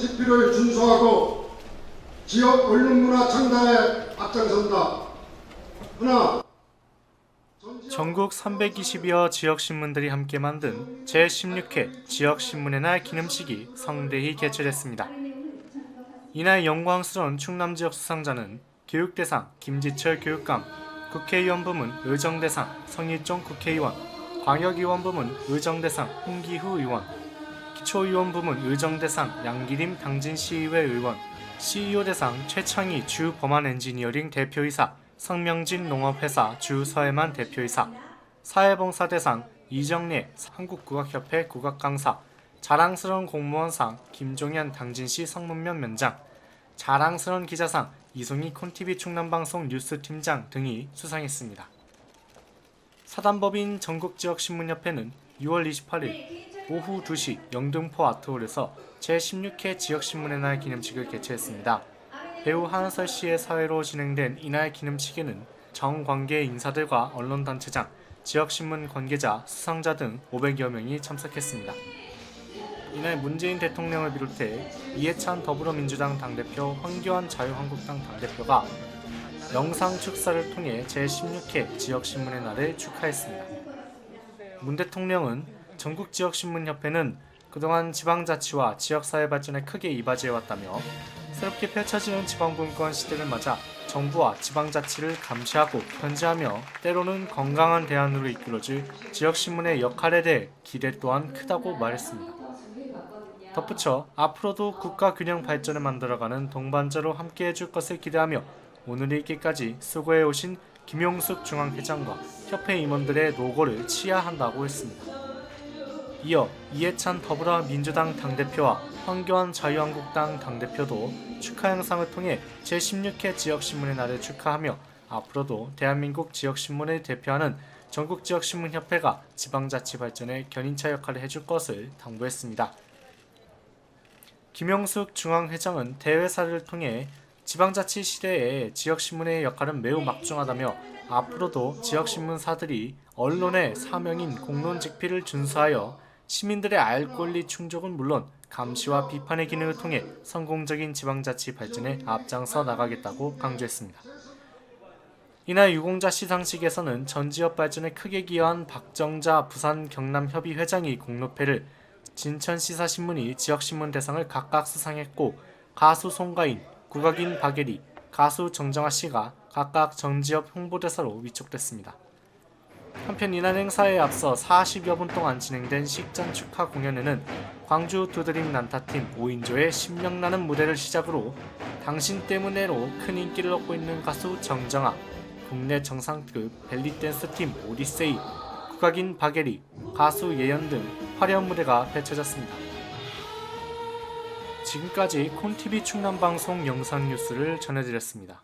집필을 준수하고 지역 언론문화 창달에 앞장선다. 하나 전국 320여 지역 신문들이 함께 만든 제16회 지역 신문의 날 기념식이 성대히 개최됐습니다. 이날 영광스러운 충남 지역 수상자는 교육대상 김지철 교육감, 국회의원 부문 의정대상 성일종 국회의원, 광역의원 부문 의정대상 홍기후 의원, 기초의원 부문 의정대상 양기림 당진시의회 의원, CEO 대상 최창희 주 범안 엔지니어링 대표이사, 성명진 농업회사 주 서해만 대표이사, 사회봉사 대상 이정례 한국국악협회 국악강사, 자랑스러운 공무원상 김종현 당진시 성문면 면장, 자랑스러운 기자상 이송희 콘TV 충남방송 뉴스팀장 등이 수상했습니다. 사단법인 전국지역신문협회는 6월 28일 오후 2시 영등포 아트홀에서 제16회 지역신문의 날 기념식을 개최했습니다. 배우 한은설 씨의 사회로 진행된 이날 기념식에는 정관계 인사들과 언론단체장, 지역신문 관계자, 수상자 등 500여 명이 참석했습니다. 이날 문재인 대통령을 비롯해 이해찬 더불어민주당 당대표, 황교안 자유한국당 당대표가 영상 축사를 통해 제16회 지역신문의 날을 축하했습니다. 문 대통령은 전국지역신문협회는 그동안 지방자치와 지역사회 발전에 크게 이바지해왔다며 새롭게 펼쳐지는 지방분권 시대를 맞아 정부와 지방자치를 감시하고 견제하며 때로는 건강한 대안으로 이끌어줄 지역신문의 역할에 대해 기대 또한 크다고 말했습니다. 덧붙여 앞으로도 국가 균형 발전을 만들어가는 동반자로 함께 해 줄 것을 기대하며 오늘 있기까지 수고해 오신 김용숙 중앙회장과 협회 임원들의 노고를 치하한다고 했습니다. 이어 이해찬 더불어 민주당 당대표와 황교안 자유한국당 당대표도 축하 영상을 통해 제16회 지역신문의 날을 축하하며 앞으로도 대한민국 지역신문을 대표하는 전국지역신문협회가 지방자치 발전에 견인차 역할을 해줄 것을 당부했습니다. 김영숙 중앙회장은 대회사를 통해 지방자치 시대에 지역신문의 역할은 매우 막중하다며 앞으로도 지역신문사들이 언론의 사명인 공론직필을 준수하여 시민들의 알 권리 충족은 물론 감시와 비판의 기능을 통해 성공적인 지방자치 발전에 앞장서 나가겠다고 강조했습니다. 이날 유공자 시상식에서는 전 지역 발전에 크게 기여한 박정자 부산 경남 협의 회장이 공로패를 진천시사신문이 지역신문 대상을 각각 수상했고 가수 송가인, 국악인 박예리, 가수 정정아 씨가 각각 전 지역 홍보대사로 위촉됐습니다. 한편 이날 행사에 앞서 40여 분 동안 진행된 식전 축하 공연에는 광주 두드림 난타팀 5인조의 신명나는 무대를 시작으로 당신 때문에로 큰 인기를 얻고 있는 가수 정정아, 국내 정상급 벨리댄스 팀 오디세이, 국악인 박예리, 가수 예연 등 화려한 무대가 펼쳐졌습니다. 지금까지 콘TV 충남방송 영상 뉴스를 전해드렸습니다.